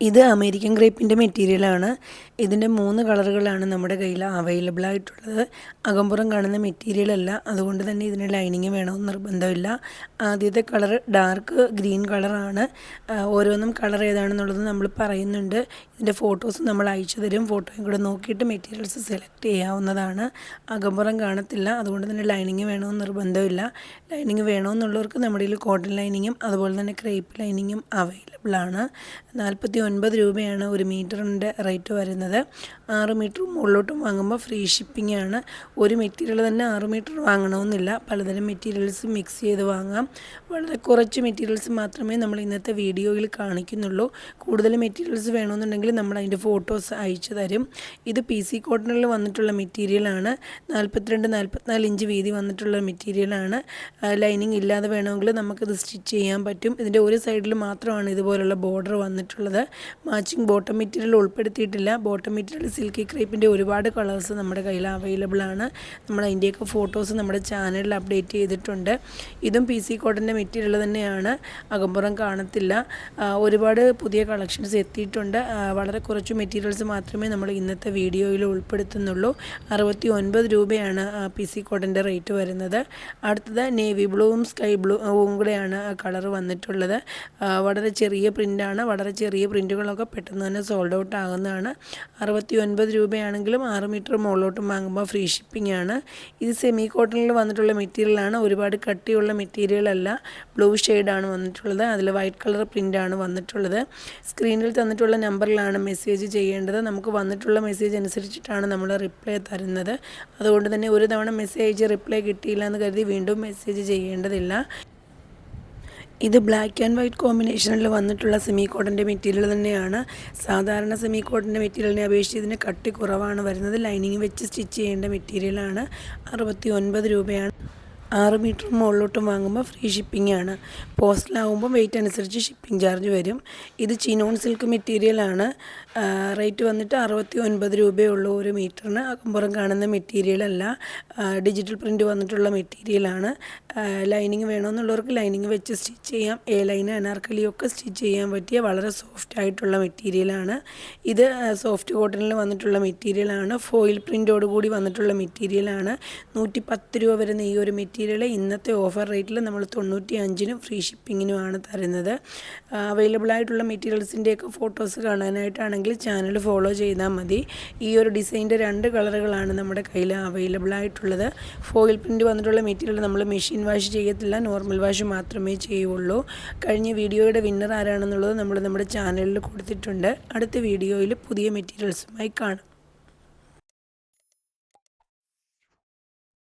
ഇത് അമേരിക്കൻ ഗ്രേപ്പിന്റെ മെറ്റീരിയലാണ് ഇതിന്റെ മൂന്ന് കളറുകളാണ് നമ്മുടെ കയ്യിൽ അവൈലബിൾ ആയിട്ടുള്ളത്. അകമ്പുറം കാണുന്ന മെറ്റീരിയൽ അല്ല. അതുകൊണ്ട് തന്നെ ഇതിന് ലൈനിങ് വേണമെന്ന് നിർബന്ധമില്ല. ആദ്യത്തെ കളർ ഡാർക്ക് ഗ്രീൻ കളറാണ് ഓരോന്നും കളർ ഏതാണെന്നുള്ളത് നമ്മൾ പറയുന്നുണ്ട്. ഇതിന്റെ ഫോട്ടോസ് നമ്മൾ അയച്ചു തരും. ഫോട്ടോയും കൂടെ നോക്കിയിട്ട് മെറ്റീരിയൽസ് സെലക്ട് ചെയ്യാവുന്നതാണ്. അകമ്പുറം കാണത്തില്ല. അതുകൊണ്ട് തന്നെ ലൈനിങ് വേണമെന്ന് നിർബന്ധമില്ല. ലൈനിങ് വേണമെന്നുള്ളവർക്ക് നമ്മുടെ കയ്യിൽ കോട്ടൺ ലൈനിങ്ങും അതുപോലെ തന്നെ ക്രേപ്പ് ലൈനിങ്ങും അവൈലബിൾ ആണ്. നാൽപ്പത്തി ഒൻപത് രൂപയാണ് ഒരു മീറ്ററിന്റെ റേറ്റ് വരുന്നത്. ആറ് മീറ്റർ മുകളിലോട്ടും വാങ്ങുമ്പോൾ ഫ്രീ ഷിപ്പിംഗ് ആണ്. ഒരു മെറ്റീരിയൽ തന്നെ ആറ് മീറ്റർ വാങ്ങണമെന്നില്ല. പലതരം മെറ്റീരിയൽസ് മിക്സ് ചെയ്ത് വാങ്ങാം. വളരെ കുറച്ച് മെറ്റീരിയൽസ് മാത്രമേ നമ്മൾ ഇന്നത്തെ വീഡിയോയിൽ കാണിക്കുന്നുള്ളൂ. കൂടുതൽ മെറ്റീരിയൽസ് വേണമെന്നുണ്ടെങ്കിൽ നമ്മൾ അതിന്റെ ഫോട്ടോസ് അയച്ചു തരും. ഇത് പി സി കോട്ടണിൽ വന്നിട്ടുള്ള മെറ്റീരിയലാണ് നാൽപ്പത്തിരണ്ട് നാൽപ്പത്തിനാല് ഇഞ്ച് വീതി വന്നിട്ടുള്ള മെറ്റീരിയലാണ് ലൈനിങ് ഇല്ലാതെ വേണമെങ്കിൽ നമുക്കിത് സ്റ്റിച്ച് ചെയ്യാൻ പറ്റും. ഇതിന്റെ ഒരു സൈഡിൽ മാത്രമാണ് ഇതുപോലുള്ള ബോർഡർ വന്നിട്ടുള്ളത്. മാച്ചിങ് ബോട്ടം മെറ്റീരിയൽ ഉൾപ്പെടുത്തിയിട്ടില്ല. ബോട്ടം മെറ്റീരിയൽ സിൽക്കി ക്രീപ്പിന്റെ ഒരുപാട് കളേഴ്സ് നമ്മുടെ കയ്യിൽ അവൈലബിൾ ആണ്. നമ്മൾ അതിന്റെയൊക്കെ ഫോട്ടോസ് നമ്മുടെ ചാനലിൽ അപ്ഡേറ്റ് ചെയ്തിട്ടുണ്ട്. ഇതും പി സി കോട്ടന്റെ മെറ്റീരിയൽ തന്നെയാണ്. അകമ്പുറം കാണത്തില്ല. ഒരുപാട് പുതിയ കളക്ഷൻസ് എത്തിയിട്ടുണ്ട്. വളരെ കുറച്ച് മെറ്റീരിയൽസ് മാത്രമേ നമ്മൾ ഇന്നത്തെ വീഡിയോയിൽ ഉൾപ്പെടുത്തുന്നുള്ളൂ. അറുപത്തി ഒൻപത് രൂപയാണ് പി സി കോട്ടന്റെ റേറ്റ് വരുന്നത്. അടുത്തത് നേവി ബ്ലൂവും സ്കൈ ബ്ലൂവും കൂടെയാണ് കളർ വന്നിട്ടുള്ളത്. വളരെ ചെറിയ പ്രിന്റാണ്. വളരെ ചെറിയ പ്രിന്റുകളൊക്കെ പെട്ടെന്ന് തന്നെ സോൾഡ് ഔട്ട് ആകുന്നതാണ്. അറുപത്തി ഒൻപത് രൂപയാണെങ്കിലും ആറ് മീറ്റർ മുകളിലോട്ടും വാങ്ങുമ്പോൾ ഫ്രീ ഷിപ്പിംഗ് ആണ്. ഇത് സെമി കോട്ടണിൽ വന്നിട്ടുള്ള മെറ്റീരിയലാണ് ഒരുപാട് കട്ടിയുള്ള മെറ്റീരിയൽ അല്ല. ബ്ലൂ ഷെയ്ഡാണ് വന്നിട്ടുള്ളത്. അതിൽ വൈറ്റ് കളർ പ്രിന്റാണ് വന്നിട്ടുള്ളത്. സ്ക്രീനിൽ തന്നിട്ടുള്ള നമ്പറിലാണ് മെസ്സേജ് ചെയ്യേണ്ടത്. നമുക്ക് വന്നിട്ടുള്ള മെസ്സേജ് അനുസരിച്ചിട്ടാണ് നമ്മൾ റിപ്ലൈ തരുന്നത്. അതുകൊണ്ട് തന്നെ ഒരു തവണ മെസ്സേജ് റിപ്ലൈ കിട്ടിയില്ല എന്ന് കരുതി വീണ്ടും മെസ്സേജ് ചെയ്യേണ്ടതില്ല. ഇത് ബ്ലാക്ക് ആൻഡ് വൈറ്റ് കോമ്പിനേഷനിൽ വന്നിട്ടുള്ള സെമി കോട്ടന്റെ മെറ്റീരിയൽ തന്നെയാണ്. സാധാരണ സെമി കോട്ടന്റെ മെറ്റീരിയലിനെ അപേക്ഷിച്ച് ഇതിന് കട്ടി കുറവാണ് വരുന്നത്. ലൈനിങ് വെച്ച് സ്റ്റിച്ച് ചെയ്യേണ്ട മെറ്റീരിയലാണ് അറുപത്തി ഒൻപത് രൂപയാണ്. ആറ് മീറ്റർ മുകളിലോട്ടും വാങ്ങുമ്പോൾ ഫ്രീ ഷിപ്പിംഗ് ആണ്. പോസ്റ്റിലാവുമ്പോൾ വെയിറ്റ് അനുസരിച്ച് ഷിപ്പിംഗ് ചാർജ് വരും. ഇത് ചിനോൺ സിൽക്ക് മെറ്റീരിയലാണ് റേറ്റ് വന്നിട്ട് അറുപത്തി ഒൻപത് രൂപയേ ഉള്ളൂ ഒരു മീറ്ററിന്. അകമ്പുറം കാണുന്ന മെറ്റീരിയലല്ല ഡിജിറ്റൽ പ്രിന്റ് വന്നിട്ടുള്ള മെറ്റീരിയലാണ് ലൈനിങ് വേണമെന്നുള്ളവർക്ക് ലൈനിങ് വെച്ച് സ്റ്റിച്ച് ചെയ്യാം. എ ലൈൻ അനാർക്കലിയൊക്കെ സ്റ്റിച്ച് ചെയ്യാൻ പറ്റിയ വളരെ സോഫ്റ്റ് ആയിട്ടുള്ള മെറ്റീരിയലാണ് ഇത് സോഫ്റ്റ് കോട്ടണിൽ വന്നിട്ടുള്ള മെറ്റീരിയലാണ് ഫോയിൽ പ്രിന്റോട് കൂടി വന്നിട്ടുള്ള മെറ്റീരിയലാണ് നൂറ്റി പത്ത് രൂപ വരുന്ന ഈ ഒരു മെറ്റീരിയൽ ഇന്നത്തെ ഓഫർ റേറ്റിൽ നമ്മൾ തൊണ്ണൂറ്റി അഞ്ചിനും ഫ്രീ ഷിപ്പിങ്ങിനുമാണ് തരുന്നത്. അവൈലബിൾ ആയിട്ടുള്ള മെറ്റീരിയൽസിന്റെയൊക്കെ ഫോട്ടോസ് കാണാനായിട്ടാണെങ്കിൽ ചാനൽ ഫോളോ ചെയ്താൽ മതി. ഈ ഒരു ഡിസൈന്റെ രണ്ട് കളറുകളാണ് നമ്മുടെ കയ്യിൽ അവൈലബിൾ ആയിട്ടുള്ളത്. ഫോയിൽ പ്രിന്റ് വന്നിട്ടുള്ള മെറ്റീരിയൽ നമ്മൾ മെഷീൻ വാഷ് ചെയ്യത്തില്ല നോർമൽ വാഷ് മാത്രമേ ചെയ്യുള്ളൂ. കഴിഞ്ഞ വീഡിയോയുടെ വിന്നർ ആരാണെന്നുള്ളത് നമ്മൾ നമ്മുടെ ചാനലിൽ കൊടുത്തിട്ടുണ്ട്. അടുത്ത വീഡിയോയിൽ പുതിയ മെറ്റീരിയൽസുമായി കാണാം.